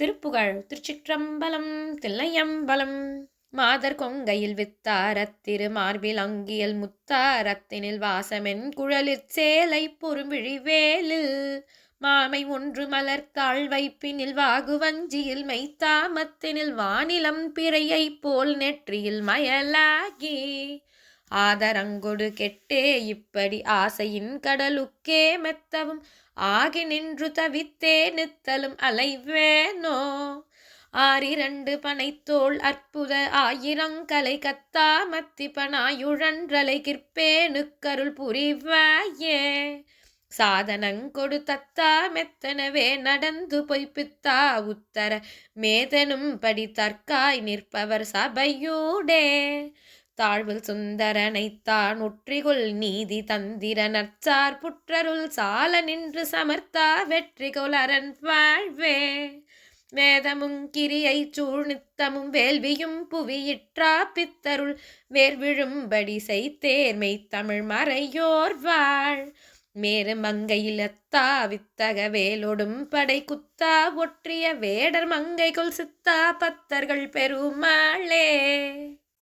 திருப்புகழ் திருச்சிற்றம்பலம் தில்லையம்பலம். மாதர் கொங்கையில் வித்தாரத் திருமார்பில் அங்கியல் முத்தாரத்தினில் வாசமென் குழலிற் சேலை பொறுமிழி வேலில். மாமை ஒன்று மலர்த்தாள் வைப்பினில் வாகுவஞ்சியில் மெய்த்தாமத்தினில் வானிலம் பிறையைப் போல் நெற்றியில் மயலாகி. ஆதரங்கொடு கெட்டே இப்படி ஆசையின் கடலுக்கே மெத்தவும். ஆகி நின்று தவித்தே நித்தலும் அலைவேனோ? ஆறிரண்டு பனைத்தோள் அற்புத ஆயிரங்கலை கத்தாமத்தி பனாயுழன்றலை கிற்பேனுக்கருள் புரிவாயே? சாதனங்கொடு தத்தா மெத்தனவே நடந்து பொய்ப்பித்தா உத்தர. மேதனும் படி தற்காய் நிற்பவர் சபையூடே. தாழ்வில் சுந்தரனைத்தான் உற்றிகுள் நீதி தந்திர நற்சார் புற்றருள் சால நின்று சமர்த்தா வெற்றி அரண் வாழ்வே. வேதமும் கிரியை சூழ்நித்தமும் வேள்வியும் புவியிற்றா பித்தருள் வேர்விழும்படி செய்தேர்மை தமிழ் மறையோர் வாழ். மேரு மங்கையிலத்தா வித்தக வேலொடும் படை குத்தா ஒற்றிய வேடர் மங்கைக்குள் சித்தா பத்தர்கள் பெருமாளே.